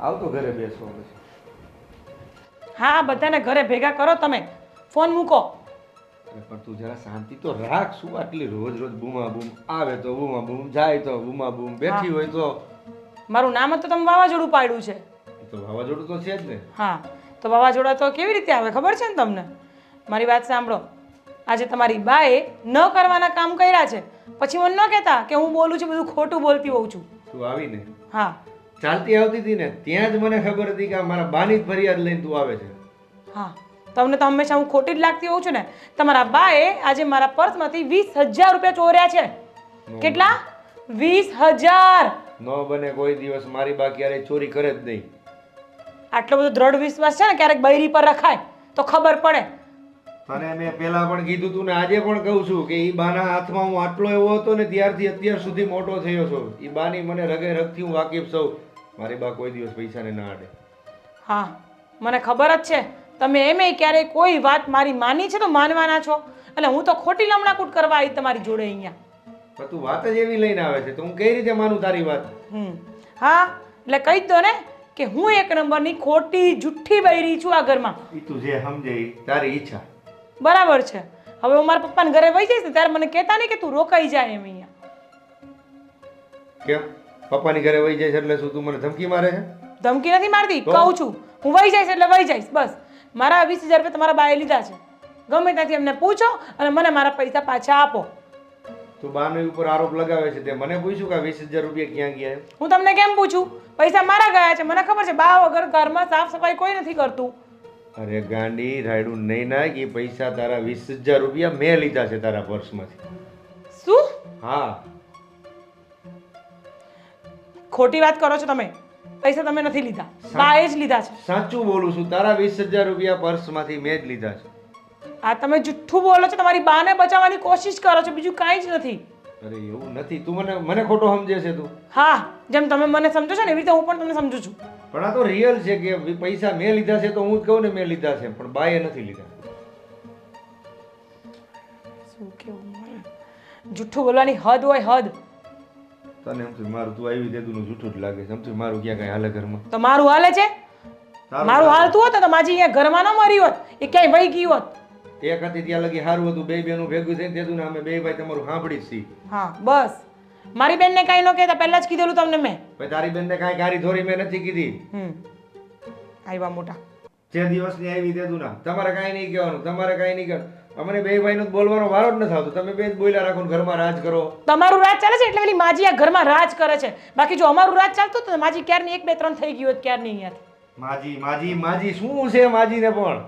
આવતો ઘરે બેસો પછી. હા બધાને ઘરે ભેગા કરો તમે. ફોન મૂકો. અરે પણ તું જરા શાંતિ તો રાખ. શું આટલી રોજ રોજ બૂમા બૂમ? આવે તો બૂમા બૂમ જાય તો બૂમા બૂમ બેઠી હોય તો. મારું નામ જ તો તમે વાવાઝોડું પાડ્યું છે. એ તો વાવાઝોડું તો છે જ ને. હા તો વાવાઝોડા તો કેવી રીતે આવે ખબર છે ને તમને? મારી વાત સાંભળો. આજે તમારી બાએ ન કરવાના કામ કર્યા છે. પછી મને ન કહેતા કે હું બોલું છું બધું ખોટું બોલતી હોઉં છું. તું આવીને. હા. ચાલતી આવતી હતી ને ત્યાં જ મને ખબર હતી કે આ મારા બાની જ ફરિયાદ લઈને તું આવે છે. હા તમને તો હંમેશા હું ખોટી જ લાગતી હોઉં છું ને. તમારા બાએ આજે મારા પર્સમાંથી વીસ હજાર રૂપિયા ચોર્યા છે. કેટલા? વીસ હજાર. ન બને કોઈ દિવસ મારી બા ક્યારેય ચોરી કરે જ નહીં. આટલો બધો દ્રઢ વિશ્વાસ છે ને ક્યારેક બૈરી પર રખાય તો ખબર પડે. તને મેં પહેલા પણ કીધું તું ને આજે પણ કહું છું કે એ બાના હાથમાં હું આટલો એવો હતો ને ત્યારથી અત્યાર સુધી મોટો થયો છું. એ બાની મને રગે રગથી હું વાકેફ સૌ મારી બા કોઈ દિવસ પૈસાને ના આડે. હા મને ખબર જ છે. તમે એમે ક્યારેય કોઈ વાત મારી માની છે તો માનવાના છો. એટલે હું તો ખોટી લમણાકૂટ કરવા આવી તમારી જોડે અહીંયા. પણ તું વાત જ એવી લઈને આવે છે તો હું કઈ રીતે માનું તારી વાત? હમ હા એટલે કહી દો ને કે હું એક નંબરની ખોટી જુઠ્ઠી બૈરી છું આ ઘરમાં. ઈ તું જે સમજે ઈ તારી ઈચ્છા. બરાબર છે. હવે હું મારા પપ્પાને ઘરે વહી જઈશ ને ત્યારે મને કહેતા નહીં કે તું રોકાઈ જાય એમ અહીંયા. કેમ? પપ્પાની ઘરે વહી છે એટલે શું તું મને ધમકી મારે છે? ધમકી નથી મારતી કહું છું. હું વહી જઈશ એટલે વહી જઈશ બસ. મારા વીસ હજાર રૂપિયા તમારા બાએ લીધા છે. ગમે ત્યાંથી એમને પૂછો અને મને મારા પૈસા પાછા આપો. તું બાની ઉપર આરોપ લગાવે છે તે મને પૂછ્યું કે વીસ હજાર રૂપિયા ક્યાં ગયા હું તમને કેમ પૂછું? પૈસા મારા ગયા છે. મને ખબર છે બા વગર ઘરમાં સાફ સફાઈ કોઈ નથી કરતું. અરે ગાંડી રાયડું નહીં નાખ એ પૈસા તારા વીસ હજાર રૂપિયા મેં લીધા છે તારા પર્સમાંથી. શું? હા. ખોટી વાત કરો છો તમે. પૈસા તમે નથી લીધા. બાએ જ લીધા છે. સાચું બોલું છું તારા વીસ હજાર રૂપિયા પર્સમાંથી મેં જ લીધા છે. આ તમે જુઠ્ઠું બોલો છો તમારી બાને બચાવવાની કોશિશ કરો છો બીજું કાંઈ જ નથી. અરે એવું નથી તું મને મને ખોટો સમજે છે તું. હા જેમ તમે મને સમજો છો ને એવી રીતે હું પણ તમને સમજુ છું. પણ આ તો રિયલ છે કે પૈસા મેં લીધા છે તો હું જ કહું ને મેં લીધા છે પણ બાએ નથી લીધા. શું કેવું જુઠ્ઠું બોલવાની હદ હોય હદ. તને એમ થયું મારું તું આવી તે તું જૂઠું જ લાગે છે. એમ થયું મારું ક્યાં કઈ હાલે ઘરમાં? તો મારું હાલે છે? મારું હાલતું હોત ને તો માજી અહીંયા ઘરમાં ન મરી હોત એ ક્યાંય વહી ગઈ હોત. એક હતી ત્યાં લગી સારું હતું બે બેનું ભેગું થઈને તે તું ને અમે બે ભાઈ તમારું સાંભળી છી હા બસ. મારી બેન ને કઈ ન કહેતા પહેલા જ કીધેલું તમને મેં. ભાઈ તારી બેનને કઈ ગારી ધોરી મેં નથી કીધી. હમ. આવ્યા મોટા. જે દિવસની આવી તે તું ના તમારે કઈ નહીં કહેવાનું તમારે કઈ નહીં કહેવાનું. અમને બે ભાઈનો બોલવાનો વારો જ ન થાતો તમે બે જ બોલ્યા રાખો ને ઘરમાં રાજ કરો. તમારું રાજ ચાલે છે એટલે પેલી માજી આ ઘરમાં રાજ કરે છે. બાકી જો અમારું રાજ ચાલતું હતું તો માજી ક્યારની એક બે ત્રણ થઈ ગયું હોત ક્યારની અહીંયા માજી માજી માજી શું છે માજીને પણ?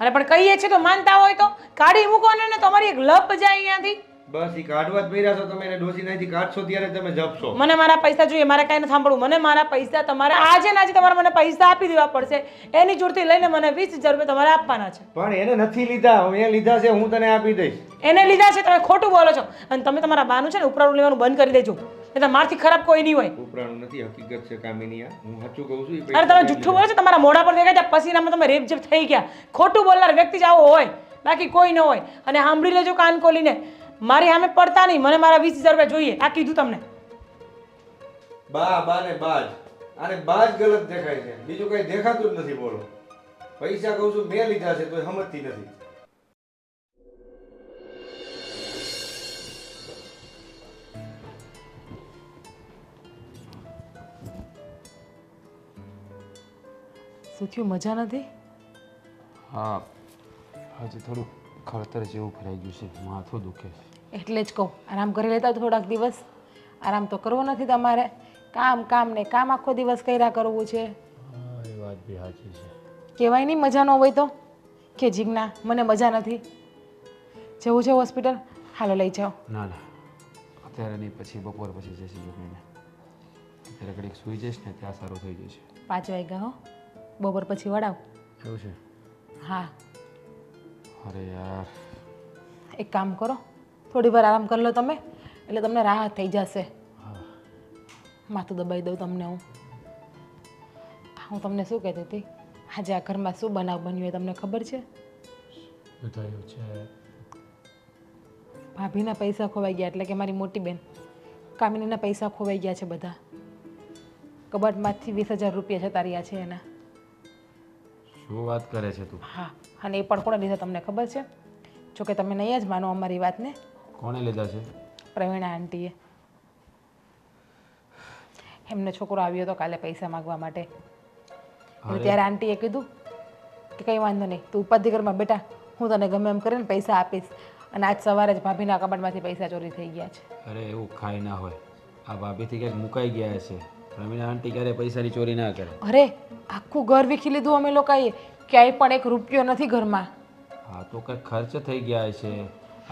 અરે પણ કહીએ છે તો માનતા હોય તો. કાઢી મૂકો ને ને તમારી એક લપ જાય અહીંયાથી. બસ ઈ કાઢવા જ પહેર્યા છો તમે એને ડોસી નાથી કાઢશો ત્યારે તમે જપશો. મને મારા પૈસા જોઈએ મારે કાંઈ ન સાંભળવું. મને મારા પૈસા તમારે આજે ના આજે તમારે મને પૈસા આપી દેવા પડશે. એની જોડથી લઈને મને વીસ હજાર રૂપિયા તમારે આપવાના છે. પણ એને નથી લીધા મેં લીધા છે હું તને આપી દઈશ. એને લીધા છે તમે ખોટું બોલો છો. અને તમે તમારા બાનું છે ને ઉપરાણું લેવાનું બંધ કરી દેજો. એટલે મારથી ખરાબ કોઈ નહીં હોય. ઉપરાણું નથી હકીકત છે કામિનીયા. હું સાચું કહું છું અરે તમે જુઠ્ઠું બોલો છો તમારા મોઢા પર દેખાય છે પસીનામાં તમે રેપ જેપ થઈ ગયા. ખોટું બોલનાર વ્યક્તિ જ આવો હોય. બાકી કોઈ ન હોય. અને સાંભળી લેજો કાન ખોલીને. મારી સામે પડતા નહીં. મને મારા વીસ હજાર રૂપિયા જોઈએ. આ કીધું તમને. બા બા ને બાજ. આને બાજ ગલત દેખાય છે. બીજું કઈ દેખાતું જ નથી બોલો. પૈસા કહું છું મેં લીધા છે તો સમજતી નથી. શું થયું? મજા નથી? હા. હજી થોડું ખડતર જેવું ભરાઈ ગયું છે. માથું દુખે છે. એટલે જ કહું આરામ કરી લેતા થોડાક દિવસ. આરામ તો કરવો નથી તમારે. કામ કામ ને કામ આખો દિવસ કર્યા કરવું છે. હા એ વાત બી સાચી છે. કહેવાય નહીં મજા ન હોય તો? કે જીજ્ઞા મને મજા નથી. જવું છે હોસ્પિટલ? હાલો લઈ જાઓ. ના ના. અત્યારે નહીં પછી બપોર પછી જોઈને અત્યારે ઘડીક સૂઈ જઈશ ને ત્યાં સારું થઈ જશે. પાંચ વાગ્યા હો. બપોર પછી વડાવ. એવું છે? હા. અરે યાર. એક કામ કરો. થોડી વાર આરામ કરી લો તમે એટલે તમને રાહત થઈ જશે. માથું દબાઈ દઉં તમને હું. હું તમને શું કહેતી હતી? આજે આ ઘરમાં શું બનાવ બન્યું એ તમને ખબર છે? શું થયું છે. ભાભીના પૈસા ખોવાઈ ગયા એટલે કે મારી મોટી બેન. કામિનીના પૈસા ખોવાઈ ગયા છે બધા. કબાટમાંથી વીસ હજાર રૂપિયા જતા રહ્યા છે એના. શું વાત કરે છે તું? હા અને એ પણ કોને લીધા તમને ખબર છે? જોકે તમે નહીં જ માનો અમારી વાતને. કોણે લીધા છે? પ્રવીણા આંટીએ. એમનો છોકરો આવ્યો હતો કાલે પૈસા માગવા માટે. એટલે ત્યારે આંટીએ કીધું કે કંઈ વાંધો નહીં તું ઉપાધિ બેટા હું તને ગમે એમ કરીને પૈસા આપીશ. અને આજ સવારે જ ભાભીના કબાટમાંથી પૈસા ચોરી થઈ ગયા છે. અરે એવું ખાઈ ના હોય. આ ભાભીથી ક્યાંક મુકાઈ ગયા છે પ્રવીણા આંટી ક્યારે પૈસાની ચોરી ના કરે? અરે આખું ઘર વીખી લીધું અમે લોકોએ. ક્યાંય પણ એક રૂપિયો નથી ઘરમાં. હા તો કંઈક ખર્ચ થઈ ગયા છે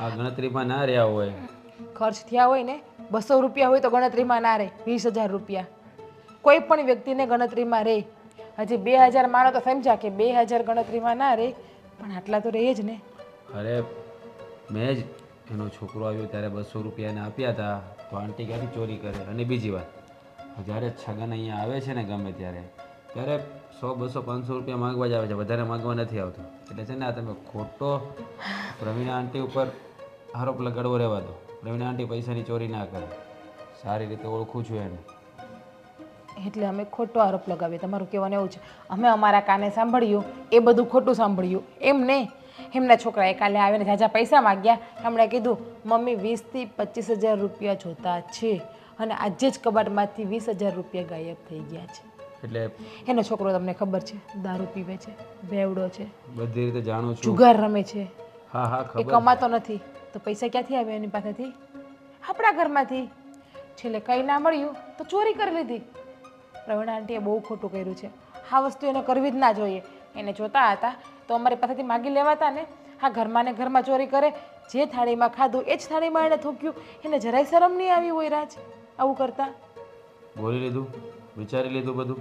આ ગણતરીમાં ના રહ્યા હોય. ખર્ચ થયા હોય ને બસો રૂપિયા હોય તો ગણતરીમાં ના રહે વીસ હજાર રૂપિયા. કોઈ પણ વ્યક્તિને ગણતરીમાં રહે. હજી બે હજાર માનો તો સમજા કે બે હજાર ગણતરીમાં ના રહે પણ આટલા તો રહે જ ને. અરે મેં જ એનો છોકરો આવ્યો ત્યારે બસો રૂપિયા એને આપ્યા હતા તો આંટી ક્યાંથી ચોરી કરે? અને બીજી વાત જ્યારે છગન અહીંયા આવે છે ને ગમે ત્યારે ત્યારે સો બસો પાંચસો રૂપિયા માગવા જ આવે છે વધારે માગવા નથી આવતો. એટલે છે ને આ તમે ખોટો પ્રવીણા આંટી ઉપર આરોપ લગાડવો રહેવા દો. પ્રવીણ આંટી પૈસાની ચોરી ના કરે. સારી રીતે ઓળખું છું એને. એટલે અમે ખોટો આરોપ લગાવીએ. તમારું કહેવાનું એવું છે. અમે અમારા કાને સાંભળ્યું એ બધું ખોટું સાંભળ્યું. એમ નહીં. એમના છોકરાએ કાલે આવીને જાજા પૈસા માગ્યા. એમણે કીધું મમ્મી વીસથી પચીસ હજાર રૂપિયા જોતા છે. અને આજે જ કબાટમાંથી વીસ હજાર રૂપિયા ગાયબ થઈ ગયા છે. એટલે એનો છોકરો તમને ખબર છે? દારૂ પીવે છે બેવડો છે. બધી રીતે જાણું છું. જુગાર રમે છે. હા હા એ કમાતો નથી. તો પૈસા ક્યાંથી આવ્યા એની પાસેથી? આપણા ઘરમાંથી. છેલ્લે કંઈ ના મળ્યું તો ચોરી કરી લીધી. પ્રવીણા આંટીએ બહુ ખોટું કર્યું છે. આ વસ્તુ એને કરવી જ ના જોઈએ. એને જોતા હતા તો અમારી પાસેથી માગી લેવાતા ને. હા ઘરમાં ને ઘરમાં ચોરી કરે, જે થાળીમાં ખાધું એ જ થાળીમાં એને થૂક્યું. એને જરાય શરમ નહીં આવી હોય રાજ આવું કરતા. બોલી લીધું, વિચારી લીધું બધું.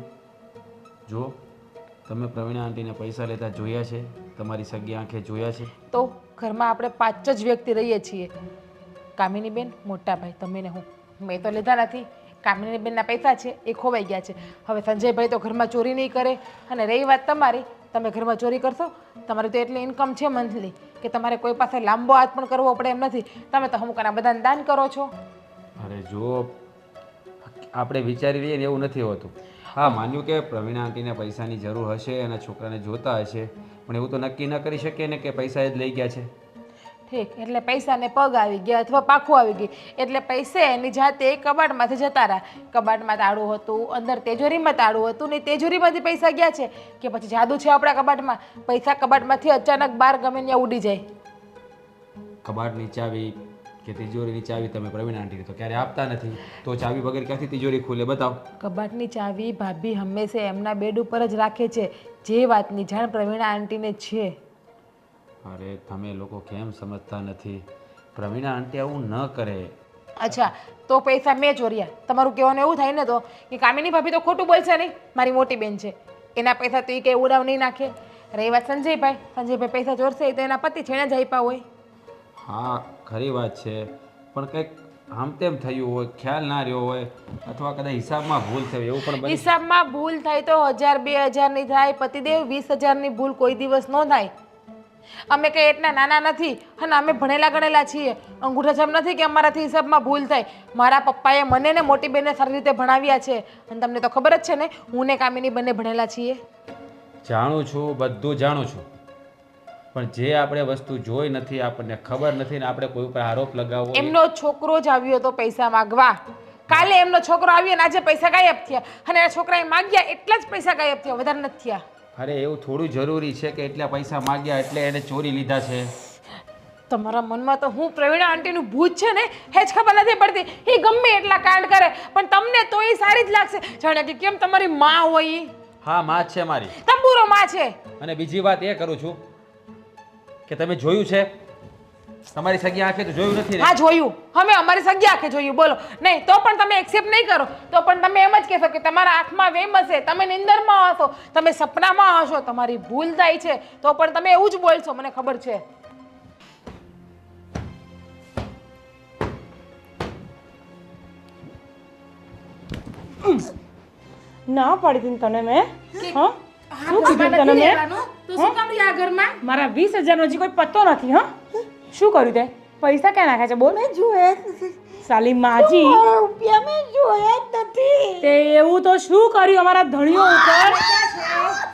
જુઓ. તમે પ્રવીણા આંટીને પૈસા લેતા જોયા છે? તમારી સગી આંખે જોયા છે? તો ઘરમાં આપણે પાંચ જ વ્યક્તિ રહીએ છીએ. કામિની બેન મોટા ભાઈ તમે ને હું. મેં તો લીધા નથી. કામિની બેનના પૈસા છે એ ખોવાઈ ગયા છે. હવે સંજયભાઈ તો ઘરમાં ચોરી નહીં કરે. અને રહી વાત તમારી તમે ઘરમાં ચોરી કરશો? તમારી તો એટલી ઇન્કમ છે મંથલી કે તમારે કોઈ પાસે લાંબો હાથ પણ કરવો પડે એમ નથી. તમે તો અમુક બધાને દાન કરો છો. અરે જો આપણે વિચારી લઈએ ને એવું નથી હોતું. હા માન્યું કે પ્રવીણા આંટીને પૈસાની જરૂર હશે અને છોકરાને જોતા હશે પણ એવું તો નક્કી ન કરી શકીએ ને કે પૈસા એ જ લઈ ગયા છે. ઠીક એટલે પૈસાને પગ આવી ગયા અથવા પાખું આવી ગઈ. એટલે પૈસે એની જાતે કબાટમાંથી જતા રહ્યા. કબાટમાં તાળું હતું અંદર તેજોરીમાં તાળું હતું ને તેજોરીમાંથી પૈસા ગયા છે. કે પછી જાદુ છે આપણા કબાટમાં? પૈસા કબાટમાંથી અચાનક બહાર ગમે ત્યાં ઉડી જાય. કબાટની ચાવી કે તિજોરીની ચાવી તમે પ્રવીણ આંટીને તો ક્યારે આપતા નથી? તો ચાવી વગર ક્યાંથી તિજોરી ખુલે? બતાવો. કબાટની ચાવી ભાભી હંમેશા એમના બેડ ઉપર જ રાખે છે. જે વાતની જાણ પ્રવીણા આંટીને છે. અરે તમે લોકો કેમ સમજતા નથી? પ્રવીણા આંટી આવું ન કરે. અચ્છા તો પૈસા મેં ચોર્યા તમારું કહેવાનું એવું થાય ને તો કે કામિની ભાભી તો ખોટું બોલશે નહીં. મારી મોટી બેન છે. એના પૈસા તો એ કંઈ ઉડાવ નહીં નાખે. રહી વાત સંજયભાઈ. સંજયભાઈ પૈસા ચોરશે તો એના પતિ છે એને જ આપ્યા હોય. હા ખરી વાત છે. પણ કંઈક આમ તેમ થયું હોય ખ્યાલ ના રહ્યો હોય અથવા કદાચ હિસાબમાં ભૂલ થઈ એવું પણ હિસાબમાં ભૂલ થાય તો હજાર બે હજારની થાય પતિદેવ વીસ હજારની ભૂલ કોઈ દિવસ ન થાય. અમે કંઈ એટલા નાના નથી અને અમે ભણેલા ગણેલા છીએ. અંગૂઠા છાપ નથી કે અમારાથી હિસાબમાં ભૂલ થાય. મારા પપ્પાએ મને ને મોટી બેને સારી રીતે ભણાવ્યા છે. અને તમને તો ખબર જ છે ને હું ને કામિની બંને ભણેલા છીએ. જાણું છું બધું જાણું છું. પણ જે આપણે વસ્તુ જોઈ નથી આપણને ખબર નથી ને આપણે કોઈ ઉપર આરોપ લગાવવો એમનો છોકરો જ આવ્યો હતો પૈસા માંગવા. કાલે એમનો છોકરો આવ્યો ને આજે પૈસા ગાયબ થયા. અને આ છોકરાએ માંગ્યા એટલા જ પૈસા ગાયબ થયા વધારે નથી થયા. અરે એવું થોડું જરૂરી છે કે એટલા પૈસા માંગ્યા એટલે એને ચોરી લીધા છે. તમારા મનમાં તો હું પ્રવીણા આંટીનું ભૂત છે ને એ જ ખબર નથી પડતી. એ ગમે એટલા કાંડ કરે પણ તમને તો એ સારી જ લાગશે. જાણે કે કેમ તમારી માં હોય. હા માં છે મારી. તંબુરો માં છે. અને બીજી વાત એ કરું છું કે તમે જોયું છે? તમારી સગી આંખે તો જોયું નથી ને? હા જોયું. અમે અમારી સગી આંખે જોયું. બોલો. નહીં તો પણ તમે એક્સેપ્ટ નહીં કરો. તો પણ તમે એમ જ કહેશો કે તમારા આંખમાં વેમ હશે. તમે નિંદરમાં હશો. તમે સપનામાં હશો. તમારી ભૂલ થાય છે. તો પણ તમે એવું જ બોલશો. મને ખબર છે. ના પાડી દીધી તને મેં. હા? શું કીધું તને મેં? તો શું કામ રહ્યા ઘરમાં? મારા વીસ હજારનો હજી કોઈ પત્તો નથી હા? શું કર્યું તે? પૈસા ક્યાં નાખ્યા છે? બોલ. જુએ સાલી માજી રૂપિયા મેં જોયા જ નથી. તે એવું તો શું કર્યું અમારા ધણીઓ ઉપર?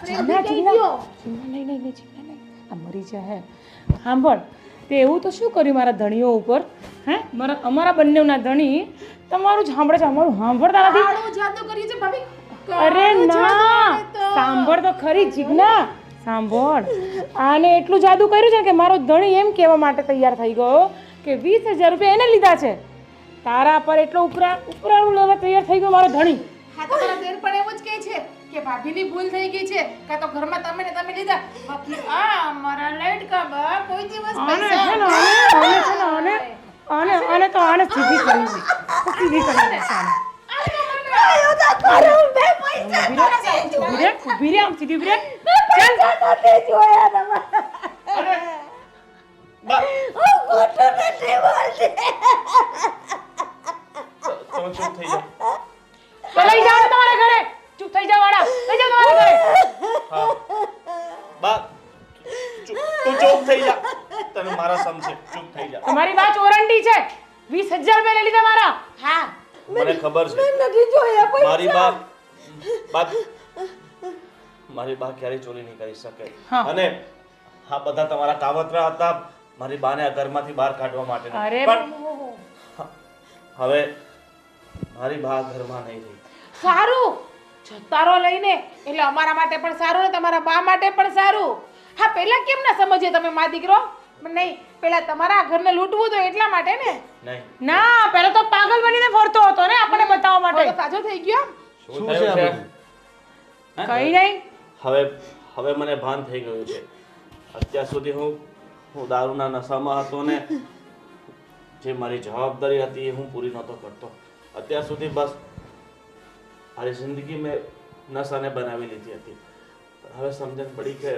જીગના, જીગના. જીગના નહીં, નહીં, નહીં, જીગના નહીં. આ મરી જાય સાંભળ તે એવું તો શું કર્યું મારા ધણીઓ ઉપર? હે? મારા અમારા બંનેના ધણી તમારું જ સાંભળે છે અમારું સાંભળતા નથી. કાળું જાદુ કર્યું છે ભાભી. અરે ના સાંભળ તો ખરી જીજ્ઞા સાંભળ. આને એટલું જાદુ કર્યું છે કે મારો ધણી એમ કહેવા માટે તૈયાર થઈ ગયો કે વીસ હજાર રૂપિયા એને લીધા છે. તારા પર એટલો ઉપરા ઉપરાણું લેવા તૈયાર થઈ ગયો મારો ધણી. હા તો મારા પણ એવું જ કહે છે કે ભાભીની ભૂલ થઈ ગઈ છે કાં તો ઘરમાં તમે ને તમે લીધા? બાકી આ મારા લાઈટ કા બા કોઈ દિવસ પૈસા અને ને આને આને છે ને આને આને આને તો આને સીધી કરી છે સીધી કરી દેશે રે રે ચાલ નથી જોયા તમારા નથી બોલતી તમે ચૂપ થઈ જાઓ તમારા ઘરે ચૂપ થઈ જાઓ વાળા લઈ જાઓ તમારા ઘરે બા તું ચૂપ થઈ જા તને મારા સમજે ચૂપ થઈ જા. તમારી વાત ઓરંડી છે. વીસ હજાર રૂપિયા લઈ લીધા મારા. હા. મને ખબર છે. નથી જોયા પૈસા મારી બા બા મારી બા ક્યારેય ચોરી નહીં કરી શકે. અને આ બધા તમારા કાવતરા હતા મારી બાને આ ઘરમાંથી બહાર કાઢવા માટે અરે પણ હવે મારી બા ઘરમાં નહીં રહી. સારું. જતારો લઈને એટલે અમારા માટે પણ સારું ને તમારા બા માટે પણ સારું. હા પહેલા કેમ ના સમજીએ તમે મા દીકરો? નહીં પેલા તમારા ઘરને લૂંટવું તો એટલા માટે ને? ના પેલા તો પાગલ બનીને ફરતો હતો ને આપણને બતાવવા માટે. સાજો થઈ ગયો. શું છે આ બધું? કઈ નહીં. હવે હવે મને ભાન થઈ ગયું છે. અત્યાર સુધી હું હું દારૂના નશામાં હતો ને જે મારી જવાબદારી હતી એ હું પૂરી નહોતો કરતો. અત્યાર સુધી બસ મારી જિંદગી મેં નશાને બનાવી લીધી હતી. હવે સમજણ પડી કે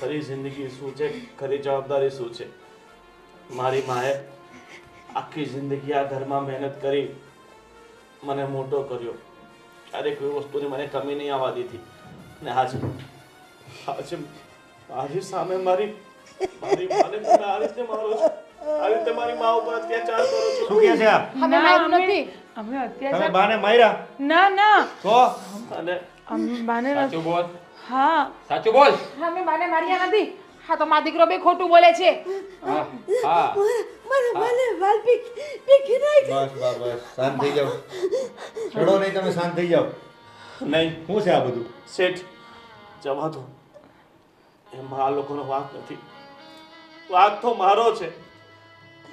ખરી જિંદગી શું છે? ખરી જવાબદારી શું છે? મારી માએ આખી જિંદગી આ ઘરમાં મહેનત કરી મને મોટો કર્યો. ક્યારેય કોઈ વસ્તુની મને કમી નહીં આવવા દીધી. ને આજે આજે મારી સામે મારી મારી માને તમે આ રીતે મારો છો. આ રીતે મારી મા ઉપર અત્યાચાર કરો છો. શું કહે છે આપ અમે માર્યું અમે- નથી. અમે તમે બાને માર્યા? ના ના. તો? અને અમે બાને નથી- સાચું બોલ. હા. સાચું બોલ. હા મેં માને માર્યા નથી. હા તો મા દીકરો બે ખોટું બોલે છે. હા હા. મને મને વાલ પી પી નાખ બસ બસ બસ. શાંત થઈ જાઓ. છોડો નહીં તમે શાંત થઈ જાઓ. નહીં. શું છે આ બધું? શેઠ જવા દો. એમાં આ લોકોનો વાંક નથી. વાંક તો મારો છે.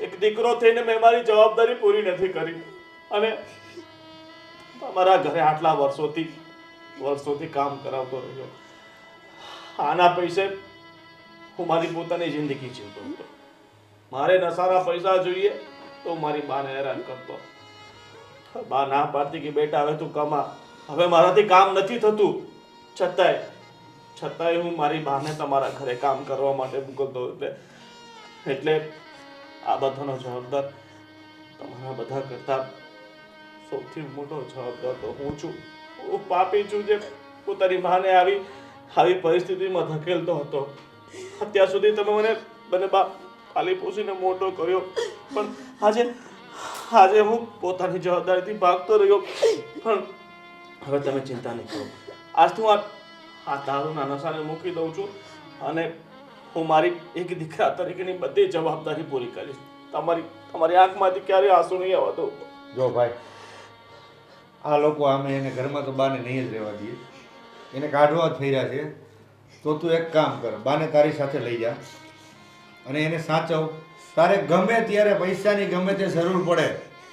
એક દીકરો થઈને મેં મારી જવાબદારી પૂરી નથી કરી. અને તમારા ઘરે આટલા વર્ષોથી વર્ષોથી કામ કરાવતો રહ્યો. આના પૈસે હું મારી પોતાની જિંદગી જીવતો હતો. મારે નશાના પૈસા જોઈએ તો મારી બાને હેરાન કરતો. બા ના પાડતી કે બેટા હવે તું કમા. હવે મારાથી કામ નથી થતું. છતાંય છતાંય હું મારી બાને તમારા ઘરે કામ કરવા માટે મોકલતો એટલે એટલે આ બધાનો જવાબદાર તમારા બધા કરતા સૌથી મોટો જવાબદાર તો હું છું. હું પાપી છું જે પોતાની માને આવી આવી પરિસ્થિતિમાં ધકેલતો હતો. અત્યાર સુધી તમે મને મને બા પાલી પોસીને મોટો કર્યો, પણ આજે આજે હું પોતાની જવાબદારીથી ભાગતો રહ્યો. પણ હવે તમે ચિંતા નહીં કરો. આજથી હું આ આ નાના સાને મૂકી દઉં છું અને હું મારી એક દીકરા તરીકેની બધી જવાબદારી પૂરી કરીશ. તમારી તમારી આંખમાંથી ક્યારેય આંસુ નહીં આવતો જો ભાઈ આ લોકો આમે એને ઘરમાં તો બાને નહીં જ રહેવા દઈએ. એને કાઢવા જ રહ્યા છે. તો તું એક કામ કર, બાને તારી સાથે લઈ જા. અને એને સાચવ. તારે ગમે ત્યારે પૈસાની ગમે તે જરૂર પડે,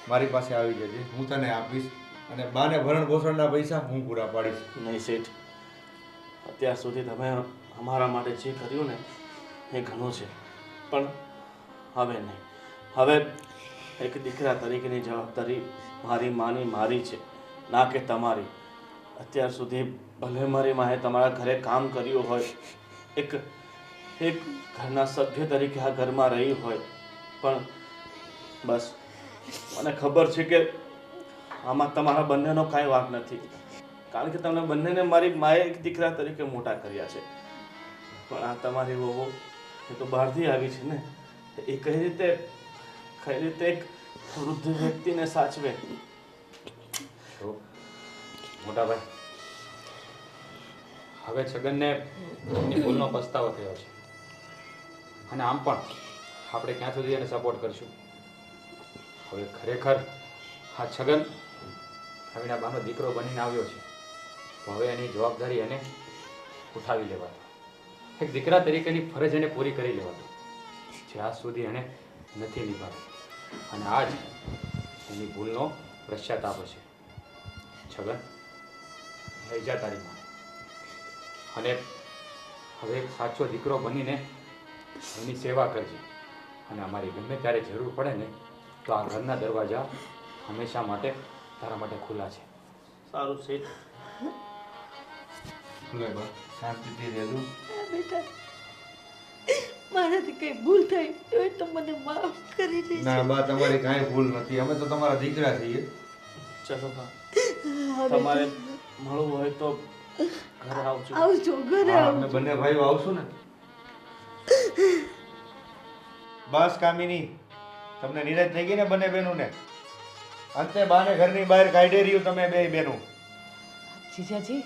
મારી પાસે આવી જજે. હું તને આપીશ અને બાને ભરણ પોષણના પૈસા હું પૂરા પાડીશ. નહીં શેઠ, અત્યાર સુધી તમે અમારા માટે જે કર્યું ને, એ ઘણું છે. પણ હવે નહીં. હવે એક દીકરા તરીકેની જવાબદારી મારી માની મારી છે. ના કે તમારી. અત્યાર સુધી ભલે મારી માએ તમારા ઘરે કામ કર્યું હોય, એક એક ઘરના સભ્ય તરીકે આ ઘરમાં રહી હોય, પણ બસ, મને ખબર છે કે આમાં તમારા બંનેનો કાંઈ વાંક નથી. કારણ કે તમને બંનેને મારી માએ એક દીકરા તરીકે મોટા કર્યા છે. પણ આ તમારી વહુ, એ તો બહારથી આવી છે ને. એ કઈ રીતે કઈ રીતે એક વૃદ્ધ વ્યક્તિને સાચવે? મોટા ભાઈ હવે છગનને એની ભૂલનો પસ્તાવો થયો છે. અને આમ પણ આપણે ક્યાં સુધી એને સપોર્ટ કરશું? હવે ખરેખર આ છગન રવિના બાનો દીકરો બનીને આવ્યો છે. તો હવે એની જવાબદારી એને ઉઠાવી લેવાતો. એક દીકરા તરીકેની ફરજ એને પૂરી કરી લેવાતો. જ્યાં સુધી એને નથી નિભાવી. અને આજ એની ભૂલનો પશ્ચાતાપ છે છગન? લઈ જા તારી માં અને હવે એક સાચો દીકરો બનીને એની સેવા કરજે. અને અમારી ગમે ત્યારે જરૂર પડે ને તો આ ઘરના દરવાજા હંમેશા માટે તારા માટે ખુલ્લા છે. સારું છે. શાંતિથી રહેજો. બેટા મારાથી કઈ ભૂલ થઈ હોય તો મને માફ કરી દેજો. ના બા તમારી કાંઈ ભૂલ નથી. અમે તો તમારા દીકરા છીએ. ચલો બા. તમારે મળવું હોય તો ઘરે આવજો. આવજો ઘરે આવજો. અમે બંને ભાઈઓ આવશું ને? બસ કામિની તમને નિરાશ થઈ ગઈ ને બંને બહેનોને? અંતે બાને ઘરની બહાર કાઢી રહ્યું તમે બે બહેનો. જીજાજી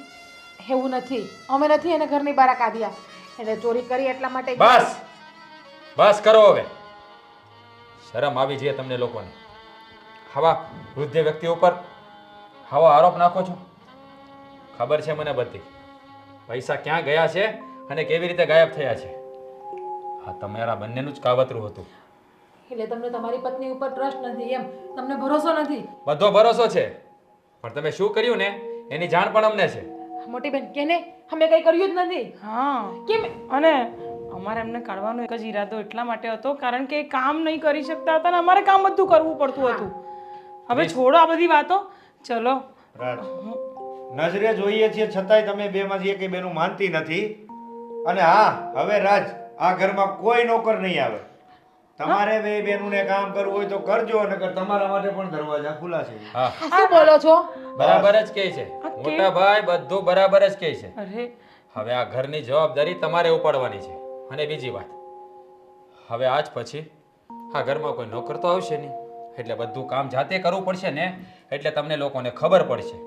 એવું નથી. અમે નથી એને ઘરની બહાર કાઢ્યા. એટલે ચોરી કરી એટલા માટે બસ! બસ કરો હવે. શરમ આવી જઈએ તમને લોકોને. આવા વૃદ્ધ વ્યક્તિ ઉપર. આવો આરોપ નાખો છો. ખબર છે મને બધી. પૈસા ક્યાં ગયા છે અને કેવી રીતે ગાયબ થયા છે? આ તમારા બંનેનું જ કાવતરું હતું. એટલે તમને તમારી પત્ની ઉપર ટ્રસ્ટ નથી એમ. તમને ભરોસો નથી. બધો ભરોસો છે. પણ તમે શું કર્યું ને? એની જાણ પણ અમને છે. મોટી બેન કેને અમે કઈ કર્યું જ નથી. હા. કેમ? અને અમારે એમને કાઢવાનો એક જ ઈરાદો એટલા માટે હતો કારણ કે એ કામ નહીં કરી શકતા હતા અને અમારે કામ બધું કરવું પડતું હતું. હવે છોડો આ બધી વાતો. ચલો. રાજ. નજરે જોઈએ છીએ છતાંય તમે બેમાંથી એકેય બેનું માનતી નથી. અને હા હવે રાજ આ ઘરમાં કોઈ નોકર નહીં આવે. તમારે બે બેનુંને કામ કરવું હોય તો કરજો નકર તમારા માટે પણ દરવાજા ખુલ્લા છે. હા. શું બોલો છો? બરાબર જ કહે છે. મોટા ભાઈ બધું બરાબર જ કહે છે. હવે આ ઘરની જવાબદારી તમારે ઉપાડવાની છે. અને બીજી વાત હવે આજ પછી આ ઘરમાં કોઈ નોકર તો આવશે નહીં. એટલે બધું કામ જાતે કરવું પડશે ને એટલે તમને લોકોને ખબર પડશે.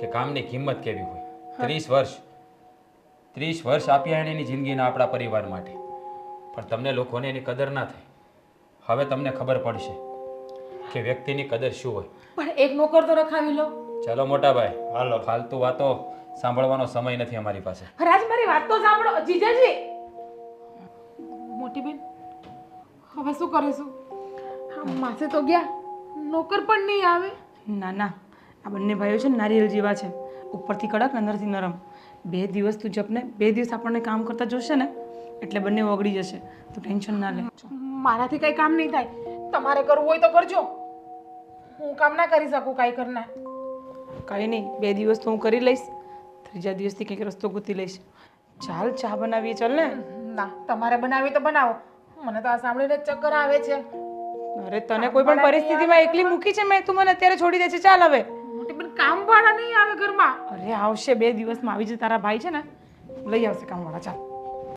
કે કામની કિંમત કેવી હોય? ત્રીસ વર્ષ. ત્રીસ વર્ષ આપ્યા એની જિંદગીના આપણા પરિવાર માટે. પણ તમને લોકોને એની કદર ના થઈ હવે તમને ખબર પડશે કે વ્યક્તિની કદર શું હોય. પણ એક નોકર તો રખાવી લો. ચલો મોટા ભાઈ હાલો. ફાલતુ વાતો સાંભળવાનો સમય નથી અમારી પાસે. રાજ મારી વાત તો સાંભળો. જીજાજી. મોટી બેન હવે શું કરીશું માસે તો ગયા. નોકર પણ નહીં આવે. ના ના. આ બંને ભાઈઓ છે ને નારિયેળ જેવા છે. ઉપરથી કડક અંદરથી નરમ. બે દિવસ તું જપને બે દિવસ આપણને કામ કરતા જોશે ને એટલે બંને ઓગળી જશે. તું ટેન્શન ના લે. મારાથી કઈ કામ નહીં થાય. તમારે કરવું હોય તો કરજો. હું કામ ના કરી શકું કાંઈ કરના કાંઈ નહીં બે દિવસ તો હું કરી લઈશ. ત્રીજા દિવસથી કંઈક રસ્તો ગૂંથી લઈશ. ચાલ ચા બનાવીએ ચાલ ને. ના તમારે બનાવી તો બનાવો. મને તો આ સાંભળીને ચક્કર આવે છે. અરે તને કોઈ પણ પરિસ્થિતિમાં એકલી મૂકી છે મેં તું મને અત્યારે છોડી દે છે. ચાલ હવે. મોટી બેન કામ વાળા નહીં આવે ઘરમાં? અરે આવશે, બે દિવસમાં. આવી જ તારા ભાઈ છે ને, લઈ આવશે કામવાળા. ચાલ.